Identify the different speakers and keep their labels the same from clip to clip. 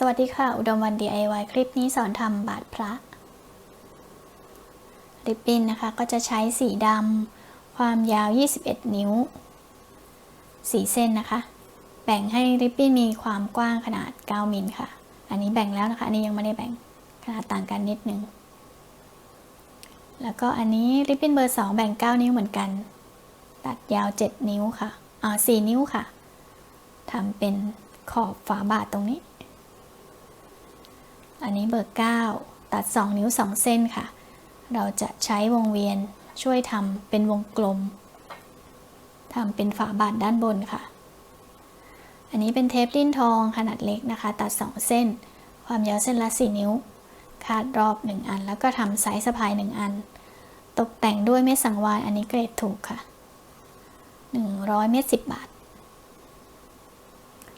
Speaker 1: สวัสดีค่ะ อุดมวัน DIY คลิปนี้สอนทำบาทพระ ริบบิ้นนะคะก็จะใช้สีดำความยาว 21 นิ้ว สีเส้นนะคะ แบ่งให้ริบบิ้นมีความกว้างขนาด 9 มิลค่ะ อันนี้แบ่งแล้วนะคะ อันนี้ยังไม่ได้แบ่งขนาดต่างกันนิดนึง แล้วก็อันนี้ริบบิ้นเบอร์ 2 แบ่ง 9 นิ้วเหมือนกัน ตัดยาว 7 นิ้วค่ะอ่า4นิ้วค่ะทำเป็นขอบฝาบาทตรงนี้ อันนี้เบอร์ 9 ตัด 2 นิ้ว 2 เส้นค่ะ เราจะใช้วงเวียนช่วยทำเป็นวงกลมทำเป็นฝาบาทด้านบนค่ะ อันนี้เป็นเทปลิ้นทองขนาดเล็กนะคะ ตัด 2 เส้น ความยาวเส้นละ 4 นิ้ว คาดรอบ 1 อัน แล้วก็ทำไซส์สะพาย 1 อัน ตกแต่งด้วยเม็ดสังวาน อันนี้เกรดถูกค่ะ 100 เม็ด10 บาท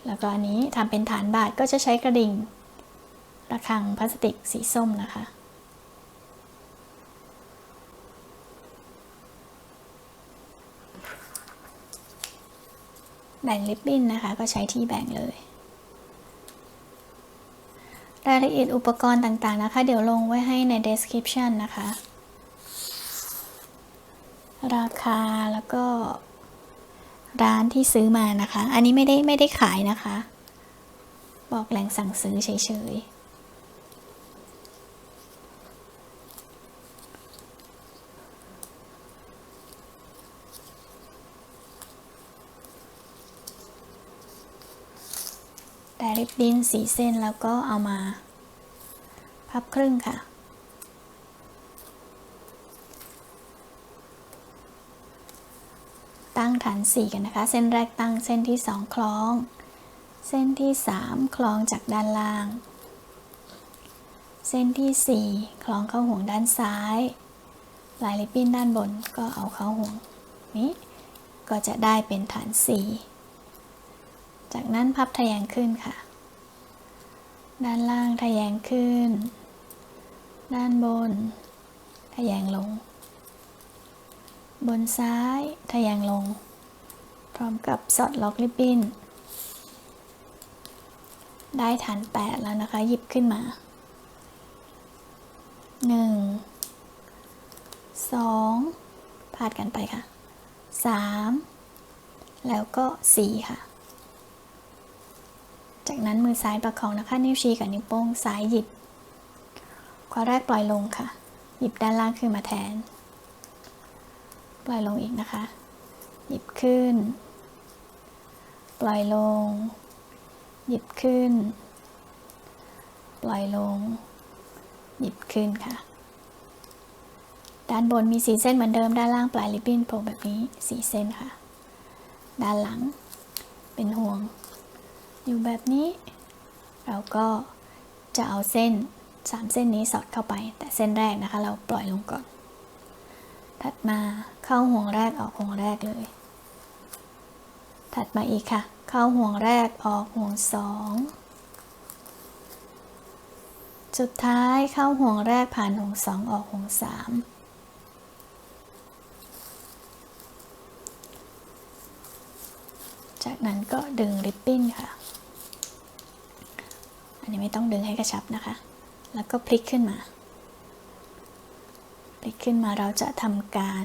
Speaker 1: แล้วก็อันนี้ทำเป็นฐานบาทก็จะใช้กระดิ่ง ระฆังพลาสติกสีส้มนะคะ แบ่งลิปบิ้นนะคะก็ใช้ที่แบ่งเลย รายละเอียดอุปกรณ์ต่างๆนะคะ เดี๋ยวลงไว้ให้ใน description นะคะ ราคาแล้วก็ร้านที่ซื้อมานะคะ อันนี้ไม่ได้ไม่ได้ขายนะคะ บอกแหล่งสั่งซื้อเฉยๆ ได้ริบบิ้นสีเส้นแล้วก็เอามา พับครึ่งค่ะ ตั้งฐานสี่กันนะคะ เส้นแรกตั้งเส้นที่สองคล้อง เส้นที่สามคล้องจากด้านล่าง เส้นที่สี่คล้องเข้าห่วงด้านซ้าย ลายริบบิ้นด้านบนก็เอาเข้าห่วงนี้ก็จะได้เป็นฐานสี่ จากนั้นพับทะแยงขึ้นค่ะ ด้านล่างทะแยงขึ้น ด้านบน ทะแยงลง บนซ้ายทะแยงลง พร้อมกับสอดล็อกริบบิ้น ได้ฐาน8แล้วนะคะ หยิบขึ้นมา1 2พาดกันไปค่ะ3แล้วก็4ค่ะ จากนั้นมือซ้ายประคองนะคะ นิ้วชี้กับนิ้วโป้งซ้ายหยิบข้อแรกปล่อยลงค่ะ หยิบด้านล่างขึ้นมาแทน ปล่อยลงอีกนะคะ หยิบขึ้น ปล่อยลง หยิบขึ้น ปล่อยลง หยิบขึ้นค่ะ ด้านบนมีสีเส้นเหมือนเดิมด้านล่างปลายริบบิ้นโผล่แบบนี้สีเส้นค่ะ ด้านหลังเป็นห่วง อยู่แบบนี้ เราก็จะเอาเส้น 3 เส้นนี้สอดเข้าไป แต่เส้นแรกนะคะ เราปล่อยลงก่อน ถัดมาเข้าห่วงแรกออกห่วงแรกเลย ถัดมาอีกค่ะ เข้าห่วงแรกออกห่วงสองสุดท้ายเข้าห่วงแรกผ่านห่วงสองออกห่วงสามจากนั้นก็ดึงริบบิ้นค่ะ นนี้ไม่ต้องดึงให้กระชับนะคะ แล้วก็พลิกขึ้นมา พลิกขึ้นมาเราจะทำการ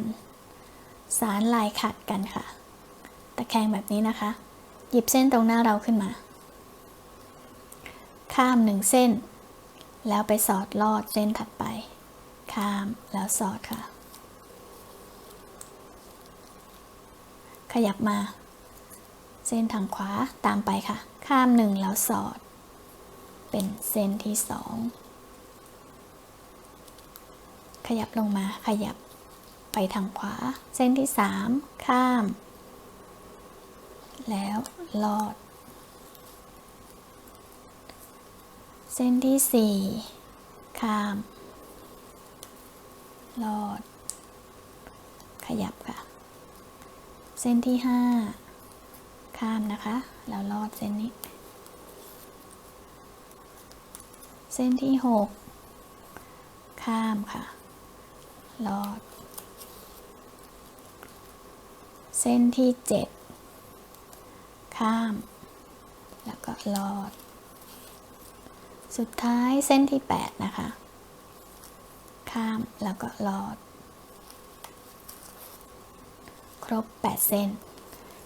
Speaker 1: สารลายขัดกันค่ะ ตะแคงแบบนี้นะคะ หยิบเส้นตรงหน้าเราขึ้นมา ข้ามหนึ่งเส้น แล้วไปสอดลอดเส้นถัดไป ข้ามแล้วสอดค่ะ ขยับมา เส้นทางขวาตามไปค่ะ ข้ามหนึ่งแล้วสอด เป็นเส้นที่สองขยับลงมาขยับไปทางขวา เส้นที่สามข้าม แล้วลอด เส้นที่สี่ข้ามลอด ขยับค่ะ เส้นที่ห้าข้ามนะคะ แล้วลอดเส้นนี้ เส้นที่หกข้ามค่ะ ลอด เส้นที่เจ็ดข้าม แล้วก็ลอด สุดท้ายเส้นที่ 8 นะคะ ข้ามแล้วก็ลอด ครบ 8 เส้น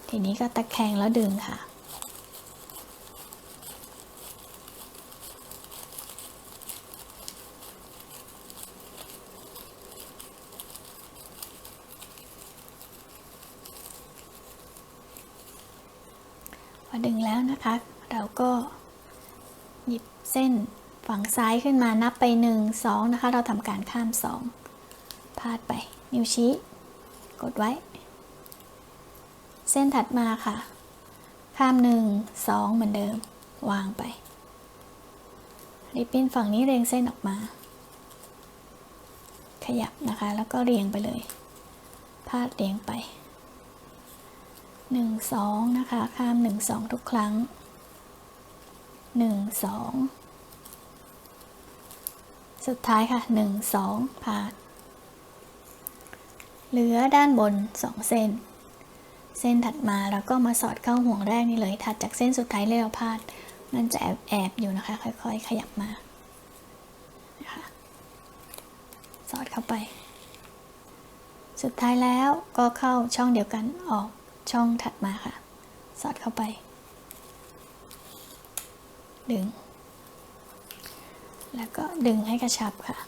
Speaker 1: ทีนี้ก็ตะแคงแล้วดึงค่ะ ดึงแล้วนะคะ เราก็หยิบเส้นฝั่งซ้ายขึ้นมานับไป 1 2 นะคะ เราทำการข้าม 2 พาดไป นิ้วชี้ กดไว้ เส้นถัดมาค่ะ ข้าม 1 2 เหมือนเดิม วางไป ริบบิ้นฝั่งนี้เรียงเส้นออกมา ขยับนะคะ แล้วก็เรียงไปเลย พาดเรียงไป 1 2 นะคะ ข้าม 1 2 ทุกครั้ง 1 2 สุดท้ายค่ะ 1 2พาดเหลือด้านบน 2 เส้น เส้นถัดมาเราก็มาสอดเข้าห่วงแรกนี่เลย ถัดจากเส้นสุดท้ายที่เราพาด มันจะแอบแอบอยู่นะคะ ค่อยๆ ขยับมานะคะสอดเข้าไป สุดท้ายแล้วก็เข้าช่องเดียวกันออก ช่องถัดมาค่ะ สอดเข้าไป ดึง แล้วก็ดึงให้กระชับค่ะ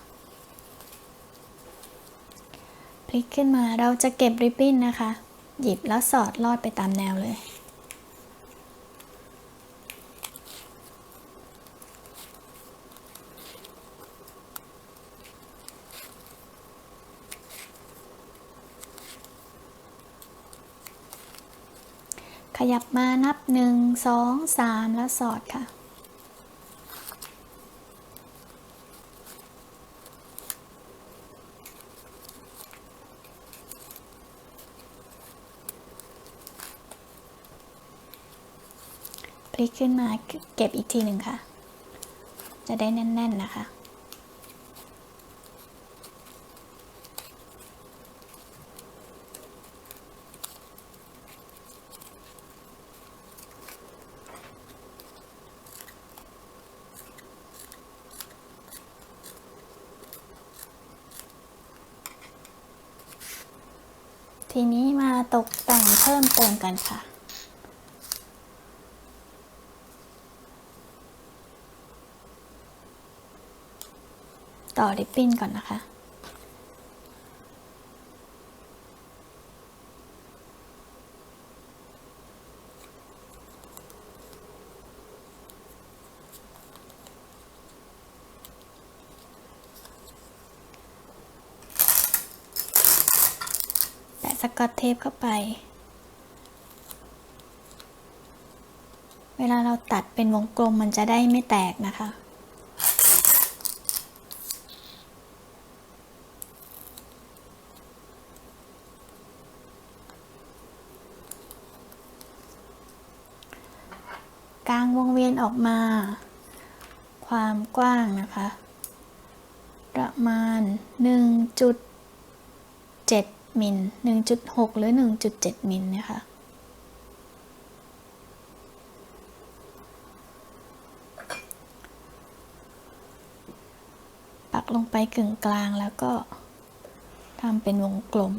Speaker 1: พลิกขึ้นมาเราจะเก็บริบบิ้นนะคะ หยิบแล้วสอดลอดไปตามแนวเลย ขยับมานับ1 2 3แล้วสอดค่ะ พลิกขึ้นมาเก็บอีกทีหนึ่งค่ะ จะได้แน่น ๆ นะคะ ทีนี้มาตกแต่งเพิ่มเติมกันค่ะ ต่อริบบิ้นก่อนนะคะ สกอตเทปเข้าไป เวลาเราตัดเป็นวงกลมมันจะได้ไม่แตกนะคะกลางวงเวียนออกมา ความกว้างนะคะ ประมาณ 1.7 มิล 1.6 หรือ 1.7 มิลนะคะปักลงไปกึ่งกลางแล้วก็ทำเป็นวงกลม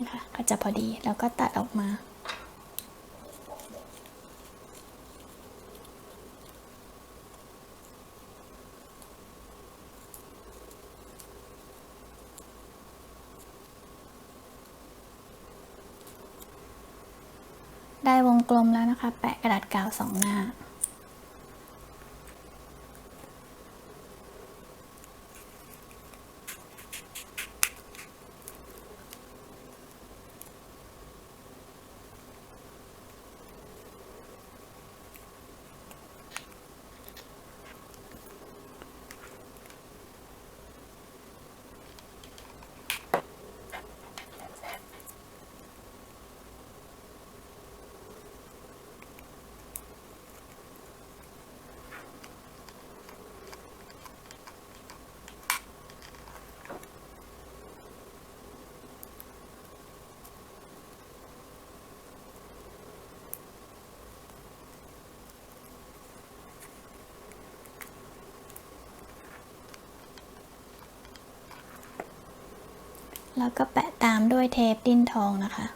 Speaker 1: นะคะก็จะพอดีแล้วก็ตัดออกมา ได้วงกลมแล้วนะคะ แปะกระดาษกาวสองหน้า แล้วก็แปะตามด้วยเทปดิ้นทองนะคะ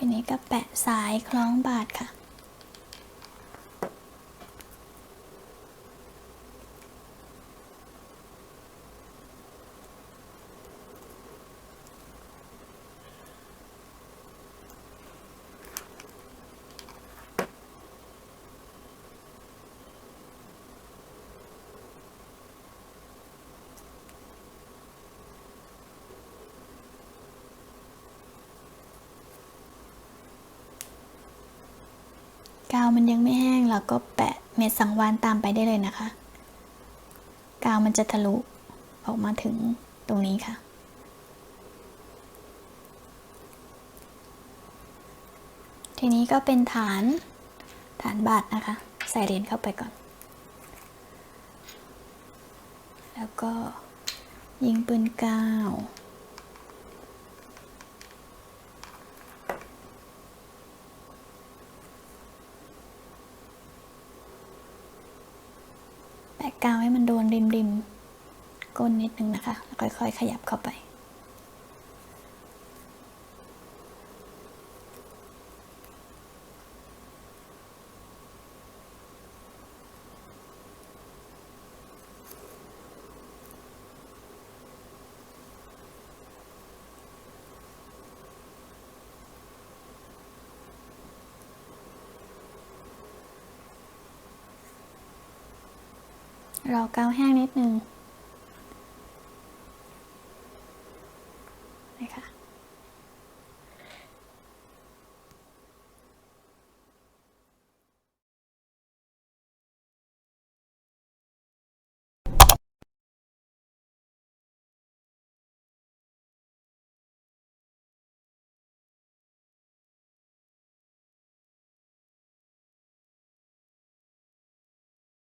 Speaker 1: ทีนี้ก็แปะสายคล้องบาดค่ะ กาวมันยังไม่แห้งเราก็แปะเม็ดสังวานตามไปได้เลยนะคะ กาวมันจะทะลุออกมาถึงตรงนี้ค่ะ ทีนี้ก็เป็นฐานฐานบาทนะคะ ใส่เหรียญเข้าไปก่อน แล้วก็ยิงปืนกาว แปะกาวให้มันโดนริมริมๆ ก้นนิดนึงนะคะแล้วค่อยๆ ขยับเข้าไปรอกาวแห้งนิดนึง 你看。